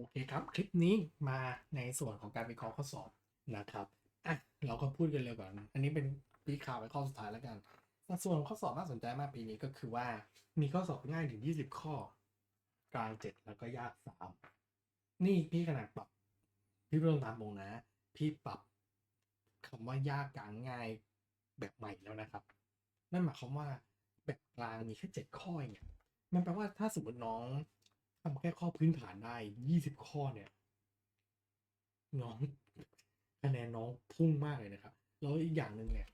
โอเคครับ คลิปนี้มาในส่วนของการวิเคราะห์ข้อสอบนะครับอะเราก็พูดกันเร็วก่อนอันนี้เป็นปีข่าวไว้ข้อสุดท้ายแล้วกันสัดส่วนข้อสอบน่าสนใจมากปีนี้ก็คือว่ามีข้อสอบง่ายถึง 20 ข้อกลาง7แล้วก็ยาก3นี่พี่ขนาดปรับ พี่เริ่มตามวงนะ พี่ปรับคำว่ายากกลางง่ายแบบใหม่แล้วนะครับ นั่นหมายความว่าแบบกลางมีแค่7ข้อเองมันแปลว่าถ้าสมมติน้องำแค่ข้อพื้นฐานได้20ข้อเนี่ย น้องคะแนนน้องพุ่งมากเลยนะครับ แล้วอีกอย่างหนึ่งเนี่ย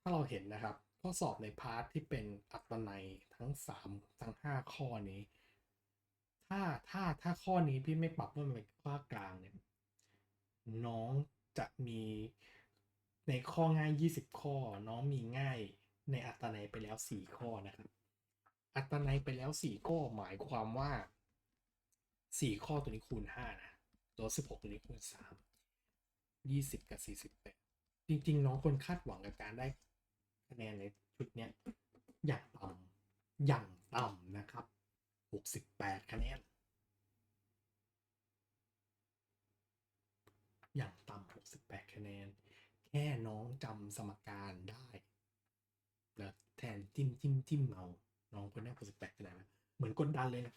ถ้าเราเห็นนะครับข้อสอบในพาร์ทที่เป็นอัตนัยทั้ง3ทั้ง5ข้อนี้ ถ้าถ้าถ้าข้อนี้พี่ไม่ปรับว่ามันเป็นข้อกลางเนี่ย น้องจะมีในข้อง่าย 20 ข้อ น้องมีง่ายในอัตนัยไปแล้ว 4 ข้อนะครับ อัตนัยไปแล้ว 4 ข้อหมายความว่า 4ข้อตัวนี้คูณ5นะตัว16ตัวนี้คูณ3 20กับ48จริง ๆ น้องคนคาดหวังกับการได้คะแนนในชุดเนี้ยอย่างต่ำอย่างต่ำนะครับ68คะแนนอย่างต่ำ68คะแนน แค่น้องจำสมการได้แล้วแทนจิ้มจิ้มจิ้มเอาน้องคนได้68คะแนนเหมือนกดดันเลยนะ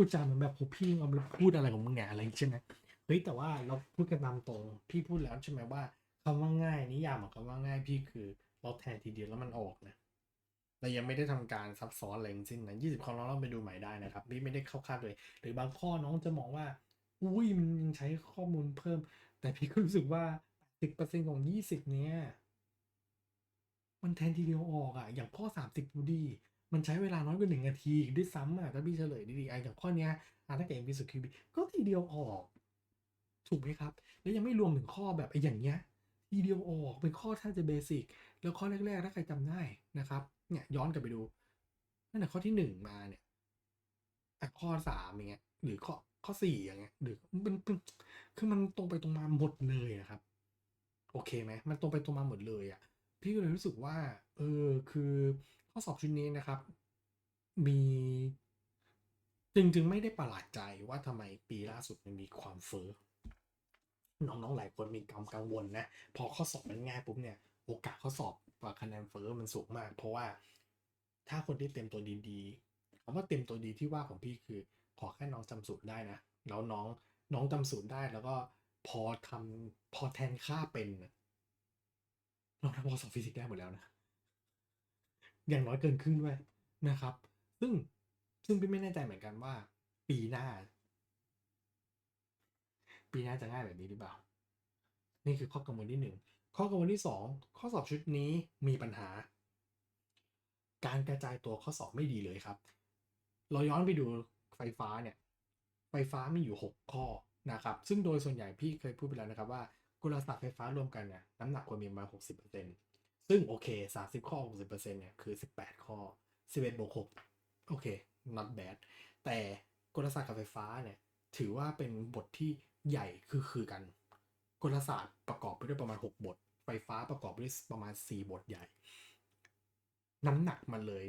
พูดจาเหมือนแบบโหพี่เอาพูดอะไรของมึงเนี่ยอะไรใช่ไหมเฮ้ยแต่ว่าเราพูดกันตามตรงพี่พูดแล้วใช่ไหมว่าคำว่าง่ายนิยามของคำว่าง่ายพี่คือ เราแทนทีเดียวแล้วมันออกนะเรายังไม่ได้ทำการซับซ้อนอะไรทั้งสิ้นนะยี่สิบข้อน้องเราไปดูใหม่ได้นะครับพี่ไม่ได้เข้าคาดเลย หรือบางข้อน้องจะมองว่า อุ้ยมันยังใช้ข้อมูลเพิ่ม แต่พี่ก็รู้สึกว่าสิบเปอร์เซ็นของยี่สิบเนี้ยมันแทนทีเดียวออกอะ อย่างข้อสามสิบดูดี มันใช้เวลาน้อยกว่าหนึ่งนาทีด้วยซ้ำอะถ้าพี่เฉลยดีๆไอ้อย่างข้อนี้อะถ้าเกิด MP สุด QB ก็ทีเดียวออก ถูกไหมครับ แล้วยังไม่รวมถึงข้อแบบไอ้อย่างเงี้ยทีเดียวออกเป็นข้อแทบจะเบสิกแล้วข้อแรกๆถ้าใครจำได้นะครับเนี่ยย้อนกลับไปดูนั่นแหละข้อที่หนึ่งมาเนี่ยอะข้อสามอย่างเงี้ยหรือข้อข้อสี่อย่างเงี้ยหรือมันเป็นคือมันตรงไปตรงมาหมดเลยนะครับ โอเคไหมมันตรงไปตรงมาหมดเลยอะพี่ก็เลยรู้สึกว่า เออคือ ข้อสอบชุดนี้นะครับ มีจริงๆ ไม่ได้ประหลาดใจว่าทำไมปีล่าสุดมันมีความเฟ้อน้องๆ หลายคนมีความกังวลนะ พอข้อสอบมันง่ายปุ๊บเนี่ย โอกาสข้อสอบว่าคะแนนเฟ้อมันสูงมาก เพราะว่าถ้าคนที่เต็มตัวดีๆคำว่าเต็มตัวดีที่ว่าของพี่คือ ขอแค่น้องจำสูตรได้นะ แล้วน้องน้องจำสูตรได้แล้วก็พอทำพอแทนค่าเป็น น้องทำข้อสอบฟิสิกส์ได้หมดแล้วนะ อย่างน้อยเกินครึ่งด้วยนะครับ ซึ่งซึ่งพี่ไม่แน่ใจเหมือนกันว่า ปีหน้า ปีหน้าจะง่ายแบบนี้หรือเปล่า นี่คือข้อกังวลที่หนึ่งข้อกังวลที่สองข้อสอบชุดนี้มีปัญหา การกระจายตัวข้อสอบไม่ดีเลยครับ เราย้อนไปดูไฟฟ้าเนี่ย ไฟฟ้ามีอยู่ 6 ข้อนะครับ ซึ่งโดยส่วนใหญ่พี่เคยพูดไปแล้วนะครับว่ากุลศาสตร์ไฟฟ้ารวมกันเนี่ยน้ำหนักควรมีประมาณ60%ซึ่ ซึ่งโอเค 30 ข้อ 60%เนี่ย คือ 18 ข้อ 11บวก6โอเค not bad แต่กลศาสตร์กับไฟฟ้าเนี่ย ถือว่าเป็นบทที่ใหญ่คือคือกัน กลศาสตร์ประกอบไปด้วยประมาณ 6 บท ไฟฟ้าประกอบไปด้วยประมาณ 4 บทใหญ่ น้ำหนักมันเลย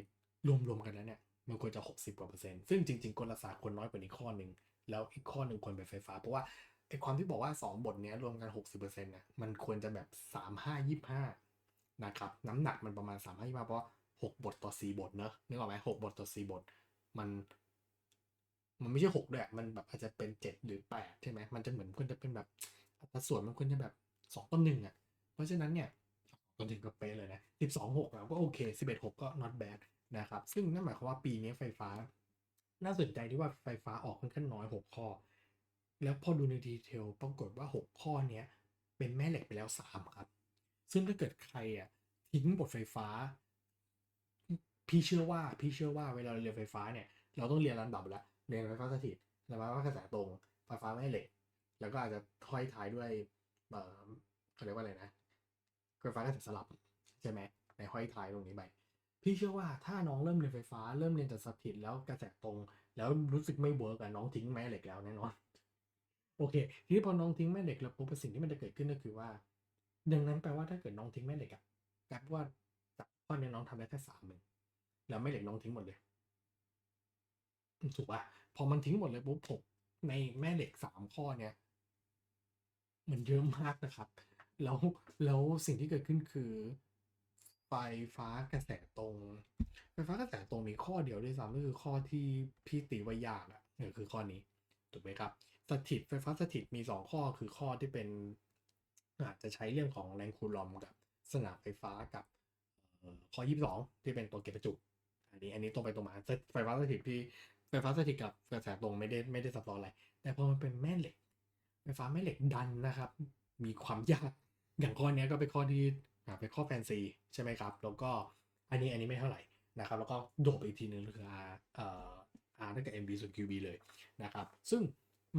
รวมๆกันแล้วเนี่ย มันควรจะ 60กว่าเปอร์เซ็นต์ซึ่งจริงๆ กลศาสตร์ควรน้อยกว่านี้ข้อหนึ่งแล้วอีกข้อหนึ่งควรเป็นไฟฟ้า เพราะว่าไอความที่บอกว่า 2 บทเนี้ยรวมกัน 60%เนี่ยมันควรจะแบบ 3 5 25 นะครับน้ำหนักมันประมาณ3 5 25เพราะ6บทต่อ4บทเนอะนึกออกไหม6บทต่อ4บท มัน มันไม่ใช่6ด้วยมันแบบอาจจะเป็น7หรือ8ใช่ไหมมันจะเหมือนควรจะเป็นแบบอัตราส่วนมันควรจะแบบ2ต่อ1อะ เพราะฉะนั้นเนี่ยตอนถึงก็เป๊ะเลยนะ12 6แล้วก็โอเค11 6ก็ not bad นะครับ ซึ่งนั่นหมายความว่าปีนี้ไฟฟ้า น่าสนใจที่ว่าไฟฟ้าออกค่อนข้างน้อย6ข้อ แล้วพอดูในดีเทลปรากฏว่า6ข้อเนี้ยเป็นแม่เหล็กไปแล้ว3ครับ ซึ่งถ้าเกิดใครอะทิ้งบทไฟฟ้า พี่เชื่อว่าพี่เชื่อว่าเวลาเราเรียนไฟฟ้าเนี่ย เราต้องเรียนลำดับแล้วเรียนไฟฟ้าสถิตไฟฟ้ากระแสตรงไฟฟ้าแม่เหล็ก แล้วก็อาจจะท้อยท้ายด้วยเออเขาเรียกว่าอะไรนะไฟฟ้ากระแสสลับใช่ไหมในห้อยท้ายตรงนี้ไปพี่เชื่อว่าถ้าน้องเริ่มเรียนไฟฟ้าเริ่มเรียนจากสถิตแล้วกระแสตรง แล้วรู้สึกไม่เวิร์กอะน้องทิ้งแม่เหล็กแล้วแน่นอนโอเค ทีนี้พอน้องทิ้งแม่เหล็กแล้วปุ๊บสิ่งที่มันจะเกิดขึ้นก็คือว่า ดังนั้นแปลว่าถ้าเกิดน้องทิ้งแม่เหล็กอะแปลว่าจากข้อนี้น้องทำได้แค่สามหนึ่งแล้วแม่เหล็กน้องทิ้งหมดเลยถูกป่ะพอมันทิ้งหมดเลยปุ๊บหกในแม่เหล็กสามข้อเนี่ยมันเยอะมากนะครับ แล้วแล้วสิ่งที่เกิดขึ้นคือ ไฟฟ้ากระแสตรง ไฟฟ้ากระแสตรงมีข้อเดียวด้วยซ้ำก็คือข้อที่พี่ตีว่ายากอะนี่คือข้อนี้ถูกไหมครับ สถิตไฟฟ้าสถิตมีสองข้อคือข้อที่เป็น อาจจะใช้เรื่องของแรงคูลอมกับสนามไฟฟ้ากับเอ่อข้อยี่สิบสองที่เป็นตัวเก็บประจุ อันนี้อันนี้ตรงไปตรงมาไฟฟ้าสถิตพี่ไฟฟ้าสถิตกับกระแสตรงไม่ได้ไม่ได้ซับซ้อนอะไร แต่พอมันเป็นแม่เหล็ก ไฟฟ้าแม่เหล็กดันนะครับ มีความยาก อย่างข้อนี้ก็เป็นข้อที่เป็นข้อแฟนซีใช่ไหมครับ แล้วก็อันนี้อันนี้ไม่เท่าไหร่นะครับ แล้วก็โดดอีกทีนึงก็คือ R เอ่อ R เท่ากับ MB ส่วน QB เลยนะครับ ซึ่ง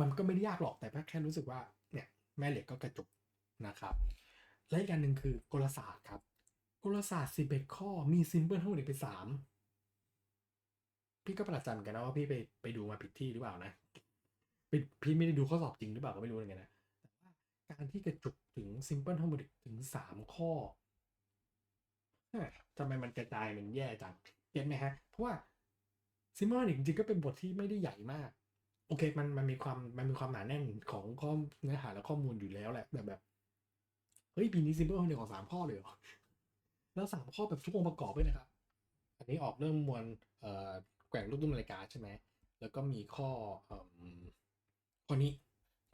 มันก็ไม่ได้ยากหรอกแต่แค่รู้สึกว่าเนี่ยแม่เหล็กก็กระจุก นะครับ และอีกอันหนึ่งคือกลศาสตร์ครับกลศาสตร์11ข้อมีซิมเพิลทั้งหมดไปสามพี่ก็ประหลาดใจเหมือนกันนะว่าพี่ไปไปดูมาผิดที่หรือเปล่านะพี่ไม่ได้ดูข้อสอบจริงหรือเปล่าก็ไม่รู้เหมือนกันนะแต่ว่าการที่กระจุกถึง Simple Harmonic ถึง3ข้อทำไมมันกระจายมันแย่จังเก็ตไหมฮะ เพราะว่า Simple Harmonic จริงๆก็เป็นบทที่ไม่ได้ใหญ่มาก โอเคมันมันมีความมันมีความหนาแน่นของข้อเนื้อหาและข้อมูลอยู่แล้วแหละแบบแบบ เฮ้ยปีนี้ Simple Harmonic ของสามข้อเลยเหรอแล้วสามข้อแบบทุกองค์ประกอบด้วยนะครับ อันนี้ออกเรื่องมวลเอ่อแกว่งลูกตุ้มนาฬิกาใช่ไหมแล้วก็มีข้อเอิ่มข้อนี้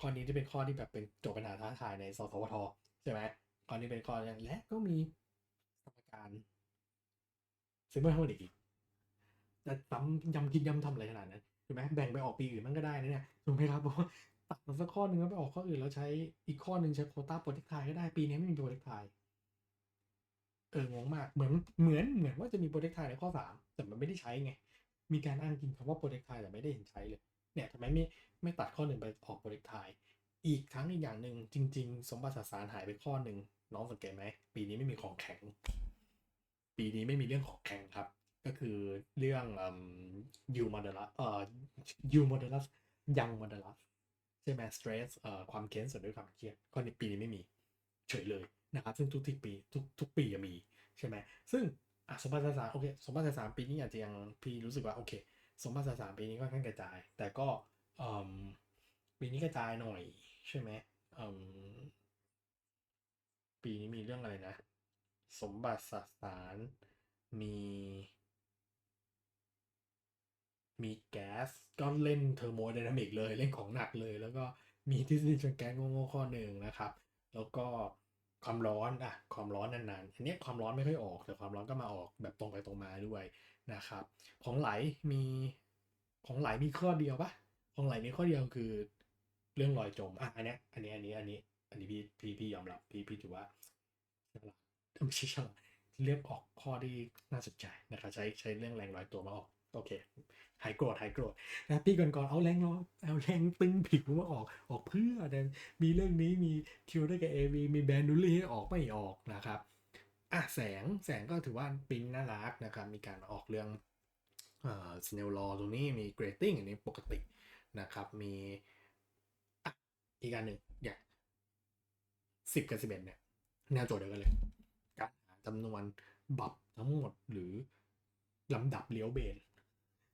ข้อนี้ที่เป็นข้อที่แบบเป็นโจทย์ปัญหาท้าทายในสสวทใช่ไหมข้อนี้เป็นข้อแรกและก็มีสมการซิมเบิลทั้งหมดอีกจะซ้ำยำคิดย้ำทำอะไรขนาดนั้นถูกไหมแบ่งไปออกปีอื่นมันก็ได้นะเนี่ยถูกไหมครับเพราะ ตัดมาสักข้อหนึ่งแล้วไปออกข้ออื่นแล้วใช้อีกข้อหนึ่งใช้โคต้าโปรเทคไทก็ได้ปีนี้ไม่มีโปรเทคไทเอองงมากเหมือนเหมือนเหมือนว่าจะมีโปรเทคไทในข้อสามแต่มันไม่ได้ใช้ไง มีการอ้างอิงคำว่าโปรเทคไทแต่ไม่ได้เห็นใช้เลย เนี่ยทำไมไม่ไม่ตัดข้อหนึ่งไปออกโปรเทคไทอีกทั้งอีกอย่างหนึ่งจริง ๆ สมบัติสสารหายไปข้อหนึ่งน้องสังเกตไหมปีนี้ไม่มีของแข็ง ปีนี้ไม่มีเรื่องของแข็งครับ ก็คือเรื่องยูมอดลัสเอ่อยูมอดลัสยังมอดลัส ใช่ไหมสเตรสเอ่อความเค้นส่วนด้วยความเครียดข้อนี้ปีนี้ไม่มีเฉยเลยนะครับ ซึ่งทุกที่ปีทุกทุกปีจะมีใช่ไหมซึ่งอะสมบัติสารโอเคสมบัติสารปีนี้อาจจะยังพี่รู้สึกว่าโอเค สมบัติสามปีนี้ก็ค่อนข้างกระจาย แต่ก็ปีนี้กระจายหน่อยใช่ไหมอืมปีนี้มีเรื่องอะไรนะ สมบัติสสารมี มีแก๊สก็เล่นเทอร์โมไดนามิกเลยเล่นของหนักเลย แล้วก็มีทฤษฎีชนแก๊สโง่ๆข้อหนึ่งนะครับ แล้วก็ความร้อนอะความร้อนนานๆ อันนี้ความร้อนไม่ค่อยออก แต่ความร้อนก็มาออกแบบตรงไปตรงมาด้วยนะครับ ของไหลมีของไหลมีข้อเดียวปะของไหลมีข้อเดียวคือเรื่องรอยจมอะอันนี้อันนี้อันนี้อันนี้ อันนี้พี่พี่พี่ยอมรับพี่พี่ถือว่าฉลาดไม่ใช่ฉลาดเลือกออกข้อที่น่าสนใจนะครับใช้ใช้เรื่องแรงรอยตัวมาออก โอเค หายโกรธหายโกรธนะพี่ก่อนก่อนเอาแรงร้อนเอาแรงตึงผิวมาออกออกเพื่อแต่มีเรื่องนี้มีคิวได้กับเอวีมีแบนดูลี่ให้ออกไม่ออกนะครับอะแสงแสงก็ถือว่าปิ้นน่ารักนะครับ มีการออกเรื่องเอ่อสเนลลอตรงนี้มีเกรดติ้งอันนี้ปกตินะครับมีอะอีกอันหนึ่งอย่างสิบกับสิบเอ็ดเนี่ยแนวโจทย์เดียวกันเลยการหาจำนวนบับทั้งหมดหรือลำดับเลี้ยวเบน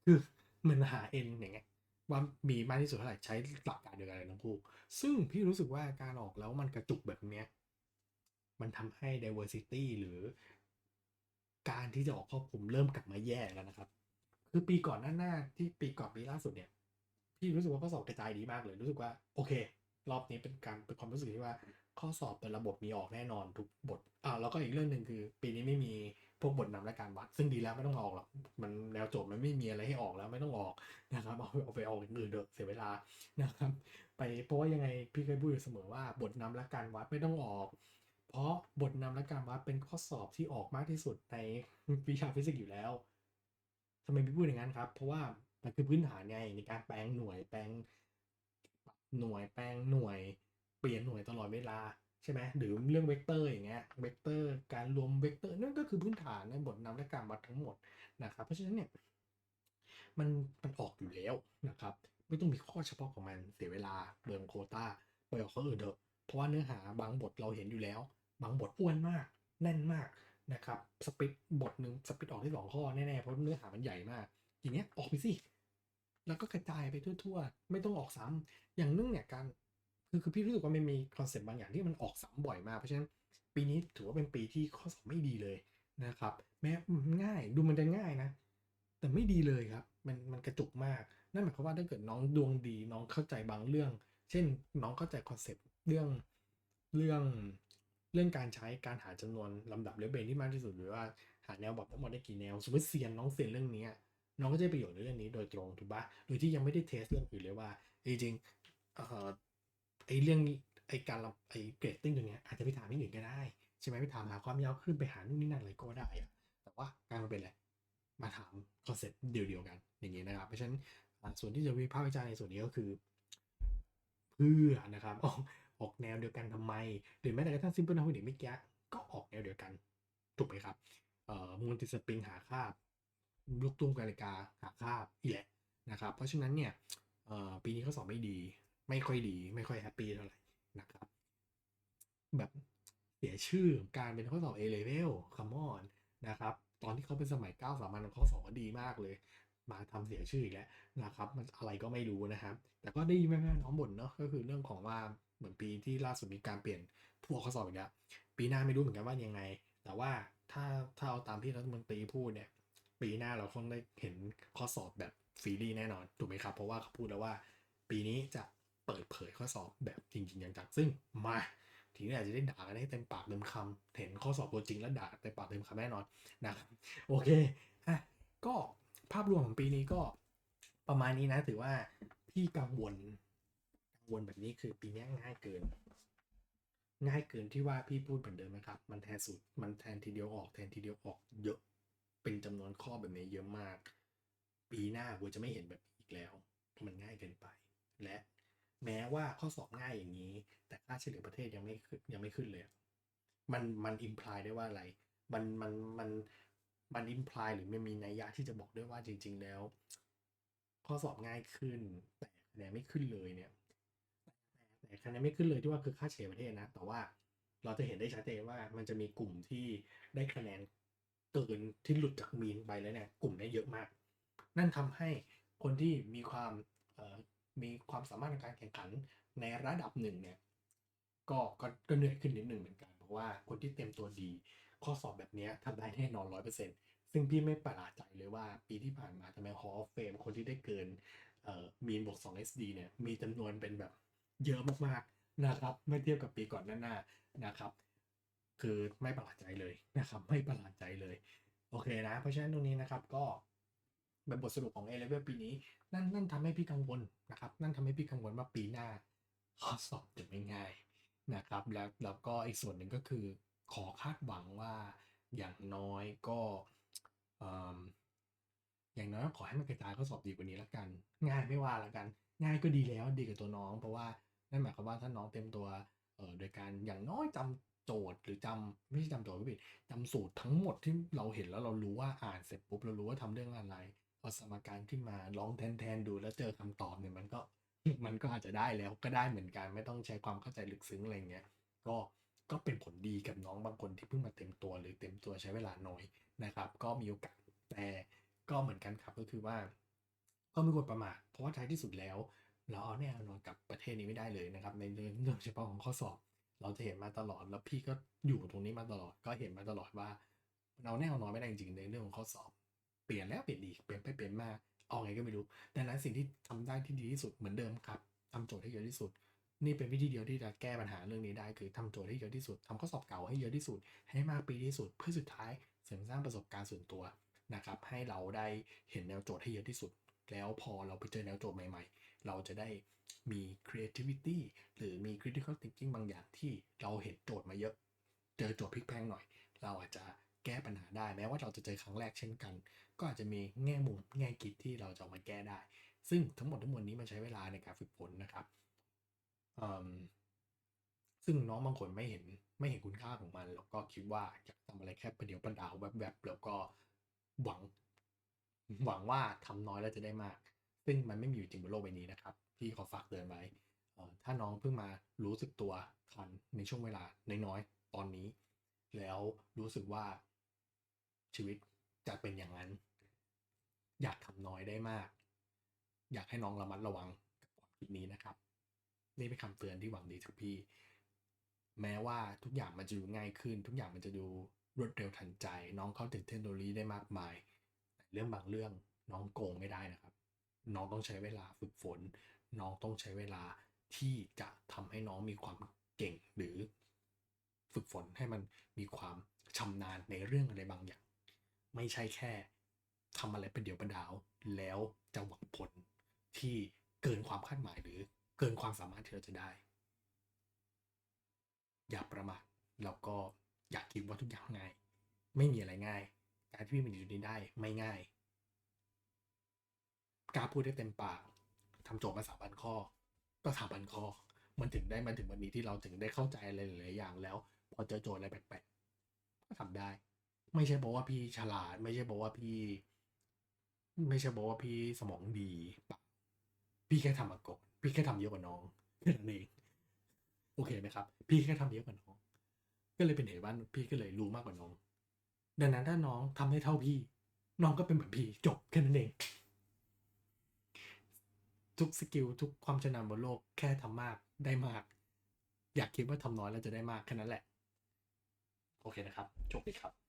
คือเหมือนหา n อย่างเงี้ยว่ามีมากที่สุดเท่าไหร่ใช้หลักการเดียวกันเลยทั้งคู่ซึ่งพี่รู้สึกว่าการออกแล้วมันกระจุกแบบเนี้ยมันทำให้ diversity หรือการที่จะออกครอบคลุมเริ่มกลับมาแย่แล้วนะครับ คือปีก่อนหน้าหน้าที่ปีก่อนปีล่าสุดเนี่ย พี่รู้สึกว่าข้อสอบกระจายดีมากเลยรู้สึกว่าโอเค รอบนี้เป็นการเป็นความรู้สึกที่ว่าข้อสอบเป็นระบบมีออกแน่นอนทุกบทอ่าแล้วก็อีกเรื่องหนึ่งคือ ปีนี้ไม่มี พวกบทนำและการวัด ซึ่งดีแล้วไม่ต้องออกหรอก มันแนวโจทย์มันไม่มีอะไรให้ออกแล้วไม่ต้องออกนะครับเอาเอาไปออกอย่างอื่นเถอะเสียเวลานะครับ ไปเพราะว่ายังไงพี่เคยพูดอยู่เสมอว่าบทนำและการวัดไม่ต้องออก เพราะบทนำและการวัดเป็นข้อสอบที่ออกมากที่สุดในวิชาฟิสิกส์อยู่แล้วทำไมพี่พูดอย่างนั้นครับ เพราะว่ามันคือพื้นฐานไงในการแปลงหน่วยแปลงหน่วยแปลงหน่วย เปลี่ยนหน่วยตลอดเวลา ใช่ไหมหรือเรื่องเวกเตอร์อย่างเงี้ยเวกเตอร์การรวมเวกเตอร์นั่นก็คือพื้นฐานในบทนำและการวัดทั้งหมดนะครับเพราะฉะนั้นเนี่ยมันมันออกอยู่แล้วนะครับ ไม่ต้องมีข้อเฉพาะของมันเสียเวลาเบิร์นโคตาไปออกข้ออื่นเถอะเพราะว่าเนื้อหาบางบทเราเห็นอยู่แล้ว บางบทอ้วนมาก แน่นมากนะครับสปิดบทหนึ่งสปิดออกที่สองข้อแน่ๆเพราะเนื้อหามันใหญ่มาก อย่างเงี้ยออกไปสิแล้วก็กระจายไปทั่ว ๆ ไม่ต้องออกซ้ำอย่างนึ่งเนี่ยการ คือคือพี่รู้สึกว่ามันมีคอนเซ็ปต์บางอย่างที่มันออกซ้ำบ่อยมาก เพราะฉะนั้นปีนี้ถือว่าเป็นปีที่ข้อสอบไม่ดีเลยนะครับ แม้ง่ายดูมันจะง่ายนะ แต่ไม่ดีเลยครับ มันมันกระจุกมาก นั่นหมายความว่าถ้าเกิดน้องดวงดี น้องเข้าใจบางเรื่อง เช่น น้องเข้าใจคอนเซ็ปต์เรื่องเรื่องเรื่องการใช้การหาจำนวนลำดับเลเวลที่มากที่สุดหรือว่าหาแนวแบบทั้งหมดได้กี่แนวสมมติเซียนน้องเซียนเรื่องนี้น้องก็จะได้ประโยชน์ในเรื่องนี้โดยตรงถูกปะโดยที่ยังไม่ได้เทสเรื่องอื่นเลยว่าจริงๆ ไอ้เรื่องไอ้การรับไอ้เกรดติ้งตัวเนี้ยอาจจะไปถามที่อื่นก็ได้ ใช่ไหมไปถามหาความยาวขึ้นไปหานู่นนี่นั่นอะไรก็ได้อะแต่ว่าการมาเป็นอะไรมาถามคอนเซ็ปต์เดียวๆกันอย่างนี้นะครับ เพราะฉะนั้นส่วนที่จะวิพากษ์วิจารณ์ในส่วนนี้ก็คือ เพื่อนะครับออกออกแนวเดียวกันทำไม หรือแม้แต่กระทั่งซิมเปิลทวินเมื่อกี้ก็ออกแนวเดียวกัน ถูกไหมครับเอ่อมูลติสปริงหาคาบลูกตุ้มกาลิกาหาคาบอีแหละนะครับ เพราะฉะนั้นเนี่ยเอ่อปีนี้เขาสอบไม่ดี ไม่ค่อยดี ไม่ค่อยแฮปปี้เท่าไหร่นะครับ แบบเสียชื่อการเป็นข้อสอบ A level come on นะครับ ตอนที่เขาเป็นสมัย 9 สามัญข้อสอบก็ดีมากเลย มาทำเสียชื่ออีกแล้วนะครับ มันอะไรก็ไม่รู้นะครับ แต่ก็ได้ยินแม่ๆน้องบ่นเนาะก็คือเรื่องของว่าเหมือนปีที่ล่าสุดมีการเปลี่ยนผู้ออกข้อสอบอีกแล้วปีหน้าไม่รู้เหมือนกันว่ายังไง แต่ว่าถ้าถ้าเอาตามที่รัฐมนตรีพูดเนี่ย ปีหน้าเราคงได้เห็นข้อสอบแบบฟรีแน่นอนถูกไหมครับ เพราะว่าเขาพูดแล้วว่า ปีนี้จะ เปิดเผยข้อสอบแบบจริงๆจังซึ่งมาทีนี้อาจจะได้ด่ากันให้เต็มปากเต็มคำเห็นข้อสอบตัวจริงแล้วด่าเต็มปากเต็มคำแน่นอนนะครับโอเคอะก็ภาพรวมของปีนี้ก็ประมาณนี้นะถือว่าพี่กังวลกังวลแบบนี้คือปีนี้ง่ายเกิน ง่ายเกินที่ว่าพี่พูดเหมือนเดิมนะครับ มันแทนสูตรมันแทนทีเดียวออกแทนทีเดียวออกเยอะเป็นจำนวนข้อแบบนี้เยอะมาก ปีหน้ากูจะไม่เห็นแบบนี้อีกแล้ว มันง่ายเกินไป และ แม้ว่าข้อสอบง่ายอย่างนี้ แต่ค่าเฉลี่ยประเทศยังไม่ขึ้นยังไม่ขึ้นเลย มันมันอิมพลายได้ว่าอะไร มันมันมันมันอิมพลายหรือมันมีนัยยะที่จะบอกด้วยว่าจริง ๆ แล้ว ข้อสอบง่ายขึ้น แต่คะแนนไม่ขึ้นเลยเนี่ยแต่คะแนนไม่ขึ้นเลยที่ว่าคือค่าเฉลี่ยประเทศนะ แต่ว่าเราจะเห็นได้ชัดเจนว่ามันจะมีกลุ่มที่ได้คะแนนเกินที่หลุดจากมีนไปแล้วเนี่ยกลุ่มนี้เยอะมาก นั่นทำให้คนที่มีความ มีความสามารถในการแข่งขันในระดับหนึ่งเนี่ยก็ก็ก็เหนื่อยขึ้นนิดหนึ่งเหมือนกันเพราะว่าคนที่เต็มตัวดี ข้อสอบแบบนี้ยทำได้แน่นอนร้อยเปอร์เซ็นต์ซึ่งพี่ไม่ประหลาดใจเลยว่าปีที่ผ่านมาทำไม Hall of Fame คนที่ได้เกินเอ่อมีนบวก2 SD เนี่ยมีจำนวนเป็นแบบเยอะมากๆนะครับเมื่อเทียบกับปีก่อนหน้าๆนะครับ คือไม่ประหลาดใจเลยนะครับ ไม่ประหลาดใจเลย โอเคนะ เพราะฉะนั้นตรงนี้นะครับก็ เป็นบทสรุปของ A level ปีนี้ นั่นนั่นทำให้พี่กังวลนะครับ นั่นทำให้พี่กังวลว่าปีหน้าข้อสอบจะไม่ง่ายนะครับ แล้วแล้วก็อีกส่วนหนึ่งก็คือขอคาดหวังว่าอย่างน้อยก็เอิ่มอย่างน้อยขอให้มันกระจายข้อสอบดีกว่านี้ล้วกัน ง่ายไม่ว่าละกัน ง่ายก็ดีแล้วดีกับตัวน้อง เพราะว่านั่นหมายความว่าถ้าน้องเต็มตัวเอ่อโดยการอย่างน้อยจำโจทย์หรือจำไม่ใช่จำโจทย์ไม่ผิดจำสูตรทั้งหมดที่เราเห็นแล้วเรารู้ว่าอ่านเสร็จปุ๊บเรารู้ว่าทำเรื่องอะไร เอสมการขึ้นมาลองแทนๆดูแล้วเจอคำตอบเนี่ยมันก็มันก็อาจจะได้แล้วก็ได้เหมือนกันไม่ต้องใช้ความเข้าใจลึกซึ้งอะไรเงี้ยก็ก็เป็นผลดีกับน้องบางคนที่เพิ่งมาเต็มตัวหรือเต็มตัวใช้เวลาน้อยนะครับ ก็มีโอกาสแต่ก็เหมือนกันครับก็คือว่า ก็ไม่ควรประมาทเพราะว่าท้ายที่สุดแล้ว เราเอาแน่นอนกับประเทศนี้ไม่ได้เลยนะครับ ในเรื่องเฉพาะของข้อสอบ เราจะเห็นมาตลอดแล้วพี่ก็อยู่ตรงนี้มาตลอด ก็เห็นมาตลอดว่าเราแน่นอนไม่ได้จริงๆในเรื่องของข้อสอบ เปลี่ยนแล้วเปลี่ยนอีกเปลี่ยนไปเปลี่ยนมาเอาไงก็ไม่รู้ดังนั้นสิ่งที่ทำได้ที่ดีที่สุดเหมือนเดิมครับทำโจทย์ให้เยอะที่สุด นี่เป็นวิธีเดียวที่จะแก้ปัญหาเรื่องนี้ได้ คือทำโจทย์ให้เยอะที่สุดทำข้อสอบเก่าให้เยอะที่สุด ให้มากปีที่สุด เพื่อสุดท้ายเสริมสร้างประสบการณ์ส่วนตัวนะครับ ให้เราได้เห็นแนวโจทย์ให้เยอะที่สุด แล้วพอเราไปเจอแนวโจทย์ใหม่ ๆ เราจะได้มี creativity หรือมี critical thinking บางอย่างที่เราเห็นโจทย์มาเยอะ เจอโจทย์พลิกแพลงหน่อย เราอาจจะ แก้ปัญหาได้ แม้ว่าเราจะเจอครั้งแรกเช่นกัน ก็อาจจะมีแง่มุมแง่คิดที่เราจะมาแก้ได้ ซึ่งทั้งหมดทั้งมวลนี้มันใช้เวลาในการฝึกฝนนะครับซึ่งน้องบางคนไม่เห็นไม่เห็นคุณค่าของมัน แล้วก็คิดว่าอยากทำอะไรแค่ประเดี๋ยวประดาวแวบๆแล้วก็หวัง หวังว่าทำน้อยแล้วจะได้มาก ซึ่งมันไม่มีอยู่จริงบนโลกใบนี้นะครับ พี่ขอฝากเตือนไว้ถ้าน้องเพิ่งมารู้สึกตัวทันในช่วงเวลาน้อยๆตอนนี้ แล้วรู้สึกว่า ชีวิตจะเป็นอย่างนั้น อยากทำน้อยได้มาก อยากให้น้องระมัดระวังกับความคิดนี้นะครับ นี่เป็นคำเตือนที่หวังดีจากพี่ แม้ว่าทุกอย่างมันจะดูง่ายขึ้น ทุกอย่างมันจะดูรวดเร็วทันใจ น้องเข้าถึงเทคโนโลยีได้มากมายเรื่องบางเรื่องน้องโกงไม่ได้นะครับ น้องต้องใช้เวลาฝึกฝน น้องต้องใช้เวลาที่จะทำให้น้องมีความเก่งหรือฝึกฝนให้มันมีความชำนาญในเรื่องอะไรบางอย่าง ไม่ใช่แค่ทำอะไรเป็นเดียวประดาว แล้วจะหวังผลที่เกินความคาดหมายหรือเกินความสามารถที่เราจะได้ อย่าประมาทแล้วก็อย่าคิดว่าทุกอย่างง่าย ไม่มีอะไรง่าย การที่พี่มันอยู่นี้ได้ไม่ง่ายกล้าพูดได้เต็มปากทำโจทย์มาสามพันข้อก็สามพันข้อ มันถึงได้มาถึงวันนี้ที่เราถึงได้เข้าใจอะไรหลายอย่างแล้ว พอเจอโจทย์อะไรแปลกๆก็ทำได้ ไม่ใช่บอกว่าพี่ฉลาด ไม่ใช่บอกว่าพี่ ไม่ใช่บอกว่าพี่สมองดีปล่าพี่แค่ทำมาก่อนพี่แค่ทำเยอะกว่าน้องแค่นั้นเองโอเคไหมครับ พี่แค่ทำเยอะกว่าน้อง ก็เลยเป็นเหตุว่าพี่ก็เลยรู้มากกว่าน้อง ดังนั้นถ้าน้องทำได้เท่าพี่ น้องก็เป็นเหมือนพี่จบแค่นั้นเอง ทุกสกิลทุกความชำนาญบนโลกแค่ทำมากได้มาก อยากคิดว่าทำน้อยแล้วจะได้มากแค่นั้นแหละ โอเคนะครับจบเลยครับ